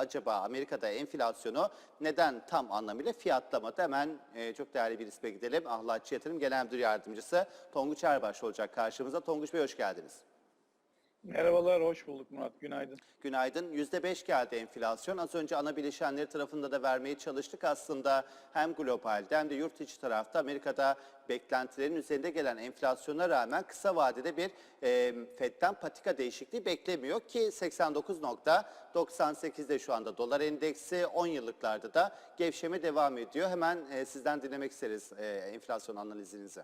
acaba Amerika'da enflasyonu neden tam anlamıyla fiyatlamadı? Hemen e, çok değerli bir isme gidelim. Ahlatçı Yatırım Genel Müdür Yardımcısı Tonguç Erbaş olacak karşımıza. Tonguç Bey hoş geldiniz. Merhabalar, hoş bulduk Murat. Günaydın. Günaydın. %5 geldi enflasyon. Az önce ana bileşenleri tarafında da vermeye çalıştık. Aslında hem globalde hem de yurt içi tarafta Amerika'da beklentilerin üzerinde gelen enflasyona rağmen kısa vadede bir e, FED'den patika değişikliği beklemiyor ki 89.98'de şu anda dolar endeksi 10 yıllıklarda da gevşeme devam ediyor. Hemen e, sizden dinlemek isteriz e, enflasyon analizinizi.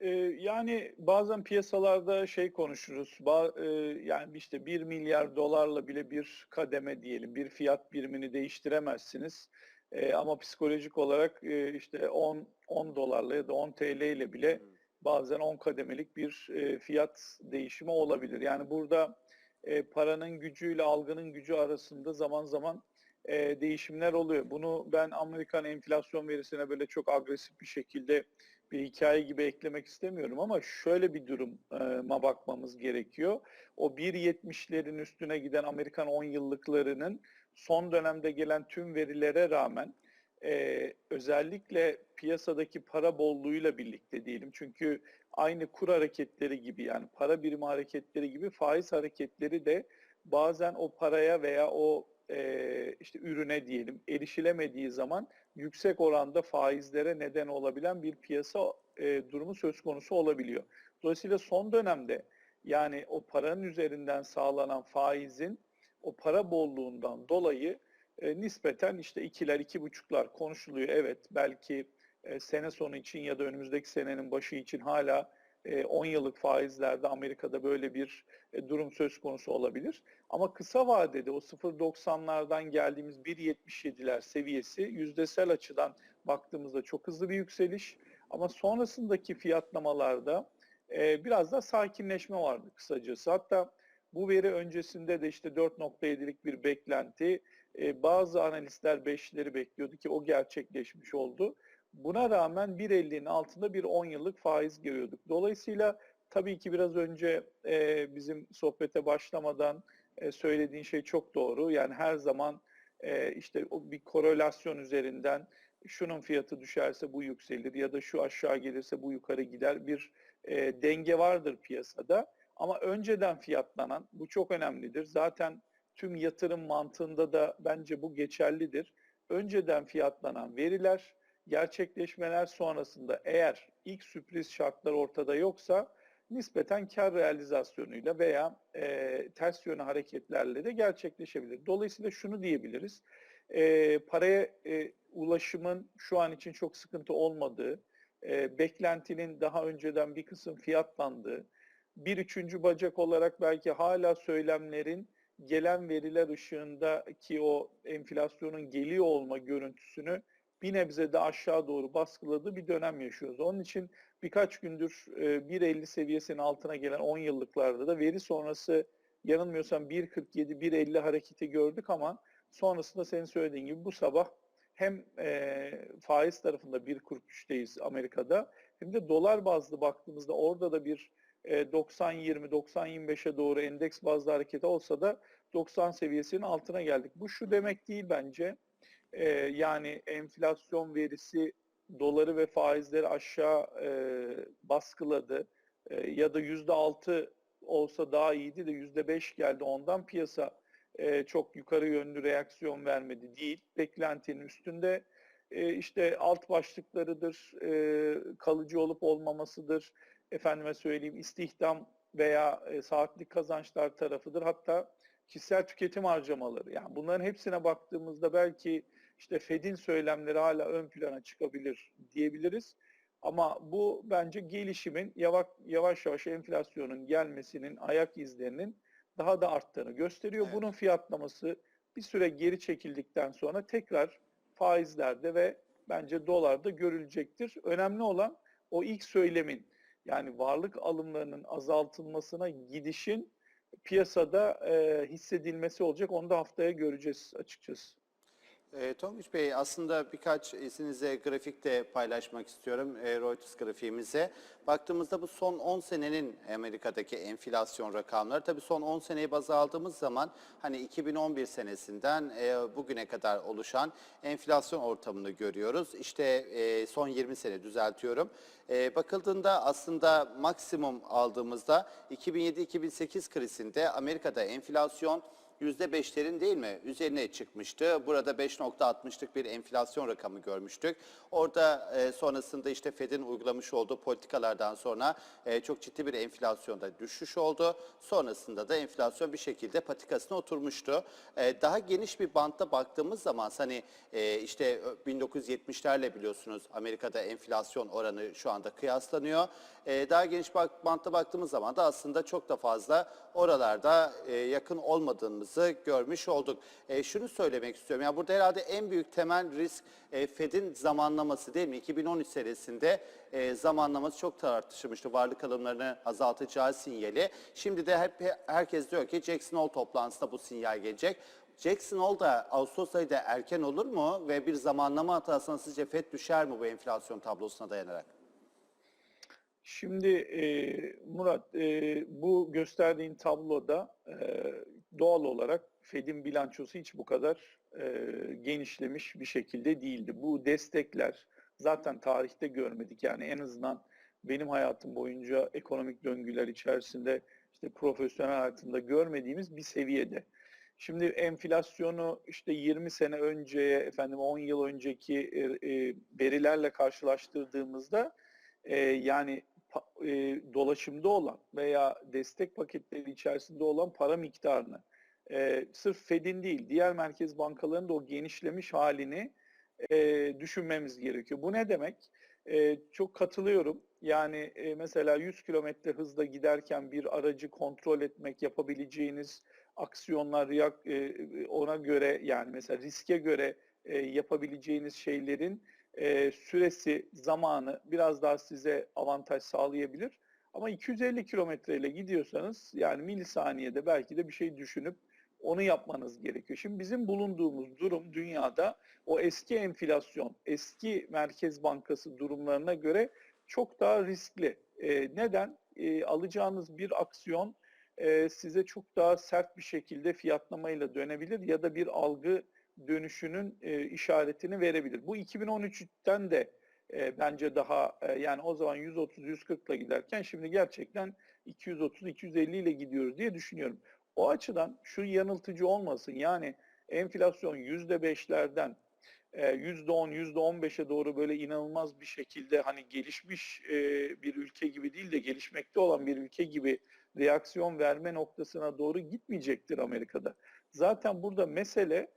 Ee, yani bazen piyasalarda şey konuşuruz. Ba- e, yani işte 1 milyar dolarla bile bir kademe diyelim, bir fiyat birimini değiştiremezsiniz. Ee, ama psikolojik olarak e, işte 10 10 dolarla ya da 10 TL ile bile bazen 10 kademelik bir e, fiyat değişimi olabilir. Yani burada e, paranın gücüyle algının gücü arasında zaman zaman e, değişimler oluyor. Bunu ben Amerikan enflasyon verisine böyle çok agresif bir şekilde bir hikaye gibi eklemek istemiyorum ama şöyle bir duruma bakmamız gerekiyor. O 1.70'lerin üstüne giden Amerikan 10 yıllıklarının son dönemde gelen tüm verilere rağmen e, özellikle piyasadaki para bolluğuyla birlikte diyelim. Çünkü aynı kur hareketleri gibi yani para birimi hareketleri gibi faiz hareketleri de bazen o paraya veya o e, işte ürüne diyelim erişilemediği zaman yüksek oranda faizlere neden olabilen bir piyasa e, durumu söz konusu olabiliyor. Dolayısıyla son dönemde yani o paranın üzerinden sağlanan faizin o para bolluğundan dolayı e, nispeten işte ikiler, iki buçuklar konuşuluyor. Evet belki e, sene sonu için ya da önümüzdeki senenin başı için hala 10 yıllık faizlerde Amerika'da böyle bir e, durum söz konusu olabilir. Ama kısa vadede o 0.90'lardan geldiğimiz 1.77'ler seviyesi yüzdesel açıdan baktığımızda çok hızlı bir yükseliş. Ama sonrasındaki fiyatlamalarda e, biraz da sakinleşme vardı kısacası. Hatta bu veri öncesinde de işte 4.7'lik bir beklenti, e, bazı analistler 5'leri bekliyordu ki o gerçekleşmiş oldu. Buna rağmen 1.50'nin altında bir 10 yıllık faiz görüyorduk. Dolayısıyla tabii ki biraz önce e, bizim sohbete başlamadan e, söylediğin şey çok doğru. Yani her zaman e, işte o bir korelasyon üzerinden şunun fiyatı düşerse bu yükselir ya da şu aşağı gelirse bu yukarı gider bir e, denge vardır piyasada. Ama önceden fiyatlanan, bu çok önemlidir. Zaten tüm yatırım mantığında da bence bu geçerlidir. Önceden fiyatlanan veriler gerçekleşmeler sonrasında eğer ilk sürpriz şartlar ortada yoksa nispeten kar realizasyonuyla veya e, ters yönü hareketlerle de gerçekleşebilir. Dolayısıyla şunu diyebiliriz. E, paraya e, ulaşımın şu an için çok sıkıntı olmadığı, e, beklentinin daha önceden bir kısım fiyatlandığı, bir üçüncü bacak olarak belki hala söylemlerin gelen veriler ışığında ki o enflasyonun geliyor olma görüntüsünü bir nebze de aşağı doğru baskıladığı bir dönem yaşıyoruz. Onun için birkaç gündür 1.50 seviyesinin altına gelen 10 yıllıklarda da veri sonrası yanılmıyorsam 1.47, 1.50 hareketi gördük ama sonrasında senin söylediğin gibi bu sabah hem e, faiz tarafında 1.43'teyiz Amerika'da hem de dolar bazlı baktığımızda orada da bir e, 90-20, 90-25'e doğru endeks bazlı hareket olsa da 90 seviyesinin altına geldik. Bu şu demek değil bence e, yani enflasyon verisi doları ve faizleri aşağı e, baskıladı e, ya da yüzde altı olsa daha iyiydi de yüzde beş geldi ondan piyasa e, çok yukarı yönlü reaksiyon vermedi değil. Beklentinin üstünde e, işte alt başlıklarıdır, e, kalıcı olup olmamasıdır, efendime söyleyeyim istihdam veya e, saatlik kazançlar tarafıdır. Hatta kişisel tüketim harcamaları. Yani bunların hepsine baktığımızda belki işte Fed'in söylemleri hala ön plana çıkabilir diyebiliriz. Ama bu bence gelişimin yavaş yavaş, yavaş enflasyonun gelmesinin ayak izlerinin daha da arttığını gösteriyor. Evet. Bunun fiyatlaması bir süre geri çekildikten sonra tekrar faizlerde ve bence dolarda görülecektir. Önemli olan o ilk söylemin yani varlık alımlarının azaltılmasına gidişin piyasada e, hissedilmesi olacak. Onu da haftaya göreceğiz açıkçası. E, Tonguç Bey aslında birkaç izninizle grafikte paylaşmak istiyorum e, Reuters grafiğimize. Baktığımızda bu son 10 senenin Amerika'daki enflasyon rakamları tabii son 10 seneyi baz aldığımız zaman hani 2011 senesinden e, bugüne kadar oluşan enflasyon ortamını görüyoruz. İşte e, son 20 sene düzeltiyorum. E, bakıldığında aslında maksimum aldığımızda 2007-2008 krizinde Amerika'da enflasyon %5'lerin değil mi üzerine çıkmıştı. Burada 5.60'lık bir enflasyon rakamı görmüştük. Orada e, sonrasında işte Fed'in uygulamış olduğu politikalardan sonra e, çok ciddi bir enflasyonda düşüş oldu. Sonrasında da enflasyon bir şekilde patikasına oturmuştu. E, daha geniş bir bantta baktığımız zaman hani e, işte 1970'lerle biliyorsunuz Amerika'da enflasyon oranı şu anda kıyaslanıyor. E, daha geniş bak, bantta baktığımız zaman da aslında çok da fazla oralarda e, yakın olmadığımızı görmüş olduk. E, şunu söylemek istiyorum. Yani burada herhalde en büyük temel risk e, Fed'in zamanlaması değil mi? 2013 senesinde e, zamanlaması çok tartışılmıştı. Varlık alımlarını azaltacağı sinyali. Şimdi de hep herkes diyor ki Jackson Hole toplantısında bu sinyal gelecek. Jackson Hole da Ağustos ayı da erken olur mu ve bir zamanlama hatasına sizce FED düşer mi bu enflasyon tablosuna dayanarak? Şimdi e, Murat, e, bu gösterdiğin tabloda e, doğal olarak Fed'in bilançosu hiç bu kadar e, genişlemiş bir şekilde değildi. Bu destekler zaten tarihte görmedik. Yani en azından benim hayatım boyunca ekonomik döngüler içerisinde işte profesyonel hayatımda görmediğimiz bir seviyede. Şimdi enflasyonu işte 20 sene önceye, efendim 10 yıl önceki e, e, verilerle karşılaştırdığımızda e, yani e, dolaşımda olan veya destek paketleri içerisinde olan para miktarını e, sırf Fed'in değil diğer merkez bankalarının da o genişlemiş halini e, düşünmemiz gerekiyor. Bu ne demek? E, çok katılıyorum. Yani e, mesela 100 kilometre hızla giderken bir aracı kontrol etmek yapabileceğiniz aksiyonlar e, ona göre yani mesela riske göre e, yapabileceğiniz şeylerin e, süresi, zamanı biraz daha size avantaj sağlayabilir. Ama 250 kilometreyle gidiyorsanız yani milisaniyede belki de bir şey düşünüp onu yapmanız gerekiyor. Şimdi bizim bulunduğumuz durum dünyada o eski enflasyon, eski Merkez Bankası durumlarına göre çok daha riskli. E, neden? E, alacağınız bir aksiyon e, size çok daha sert bir şekilde fiyatlamayla dönebilir ya da bir algı dönüşünün e, işaretini verebilir. Bu 2013'ten de e, bence daha e, yani o zaman 130-140 ile giderken şimdi gerçekten 230-250 ile gidiyoruz diye düşünüyorum. O açıdan şu yanıltıcı olmasın yani enflasyon %5'lerden e, %10, %15'e doğru böyle inanılmaz bir şekilde hani gelişmiş e, bir ülke gibi değil de gelişmekte olan bir ülke gibi reaksiyon verme noktasına doğru gitmeyecektir Amerika'da. Zaten burada mesele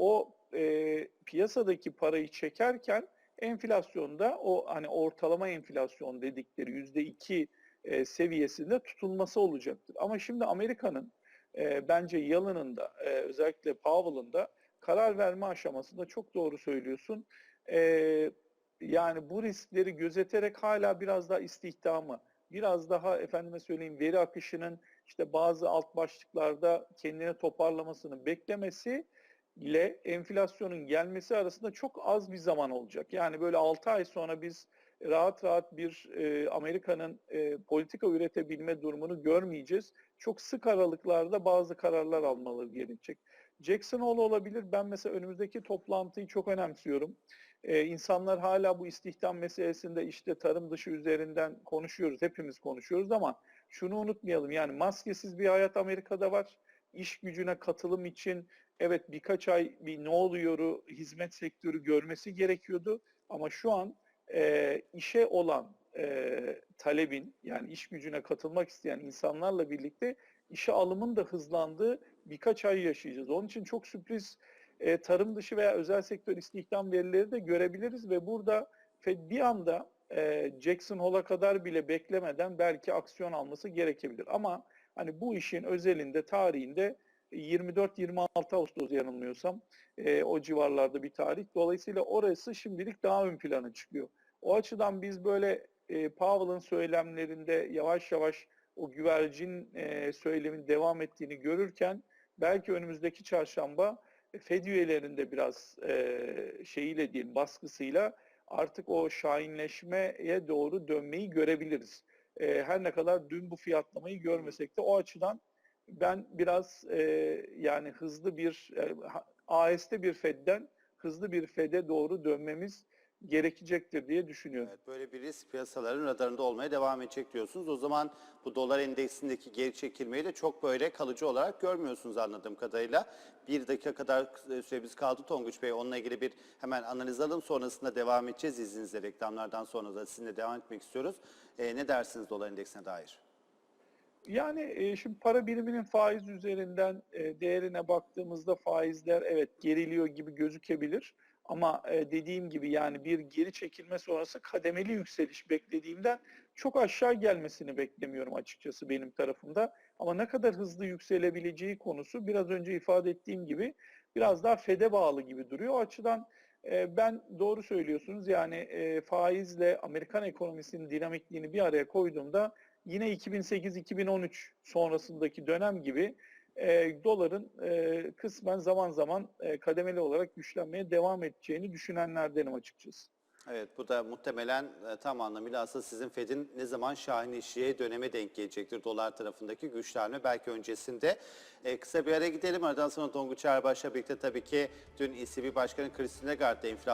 o e, piyasadaki parayı çekerken enflasyonda o hani ortalama enflasyon dedikleri yüzde iki e, seviyesinde tutulması olacaktır. Ama şimdi Amerika'nın e, bence Yalın'ın da e, özellikle Powell'ın da karar verme aşamasında çok doğru söylüyorsun. E, yani bu riskleri gözeterek hala biraz daha istihdamı, biraz daha efendime söyleyeyim veri akışının işte bazı alt başlıklarda kendine toparlamasını beklemesi ile enflasyonun gelmesi arasında çok az bir zaman olacak. Yani böyle 6 ay sonra biz rahat rahat bir e, Amerika'nın e, politika üretebilme durumunu görmeyeceğiz. Çok sık aralıklarda bazı kararlar almaları gerekecek. Jackson Hole olabilir. Ben mesela önümüzdeki toplantıyı çok önemsiyorum. Ee, insanlar hala bu istihdam meselesinde işte tarım dışı üzerinden konuşuyoruz. Hepimiz konuşuyoruz ama şunu unutmayalım. Yani maskesiz bir hayat Amerika'da var. İş gücüne katılım için evet birkaç ay bir ne oluyoru hizmet sektörü görmesi gerekiyordu. Ama şu an e, işe olan e, talebin yani iş gücüne katılmak isteyen insanlarla birlikte işe alımın da hızlandığı birkaç ay yaşayacağız. Onun için çok sürpriz e, tarım dışı veya özel sektör istihdam verileri de görebiliriz ve burada Fed bir anda e, Jackson Hole'a kadar bile beklemeden belki aksiyon alması gerekebilir. Ama hani bu işin özelinde tarihinde 24-26 Ağustos yanılmıyorsam e, o civarlarda bir tarih. Dolayısıyla orası şimdilik daha ön plana çıkıyor. O açıdan biz böyle e, Powell'ın söylemlerinde yavaş yavaş o güvercin e, söylemin devam ettiğini görürken belki önümüzdeki çarşamba Fed üyelerinde biraz e, şeyiyle değil baskısıyla artık o şahinleşmeye doğru dönmeyi görebiliriz. E, her ne kadar dün bu fiyatlamayı görmesek de o açıdan ben biraz e, yani hızlı bir e, AS'te bir Fed'den hızlı bir Fed'e doğru dönmemiz gerekecektir diye düşünüyorum. Evet, böyle bir risk piyasaların radarında olmaya devam edecek diyorsunuz. O zaman bu dolar endeksindeki geri çekilmeyi de çok böyle kalıcı olarak görmüyorsunuz anladığım kadarıyla. Bir dakika kadar süremiz kaldı Tonguç Bey. Onunla ilgili bir hemen analiz alalım. Sonrasında devam edeceğiz izninizle. Reklamlardan sonra da sizinle devam etmek istiyoruz. Ee, ne dersiniz dolar endeksine dair? Yani e, şimdi para biriminin faiz üzerinden e, değerine baktığımızda faizler evet geriliyor gibi gözükebilir. Ama e, dediğim gibi yani bir geri çekilme sonrası kademeli yükseliş beklediğimden çok aşağı gelmesini beklemiyorum açıkçası benim tarafımda. Ama ne kadar hızlı yükselebileceği konusu biraz önce ifade ettiğim gibi biraz daha FED'e bağlı gibi duruyor. O açıdan e, ben doğru söylüyorsunuz yani e, faizle Amerikan ekonomisinin dinamikliğini bir araya koyduğumda yine 2008-2013 sonrasındaki dönem gibi e, doların e, kısmen zaman zaman e, kademeli olarak güçlenmeye devam edeceğini düşünenlerdenim açıkçası. Evet bu da muhtemelen e, tam anlamıyla aslında sizin Fed'in ne zaman şahinleşeceği döneme denk gelecektir dolar tarafındaki güçlenme. Belki öncesinde E, kısa bir ara gidelim. Aradan sonra Tonguç Erbaş'la birlikte tabii ki dün ECB Başkanı Christine Lagarde enflasyon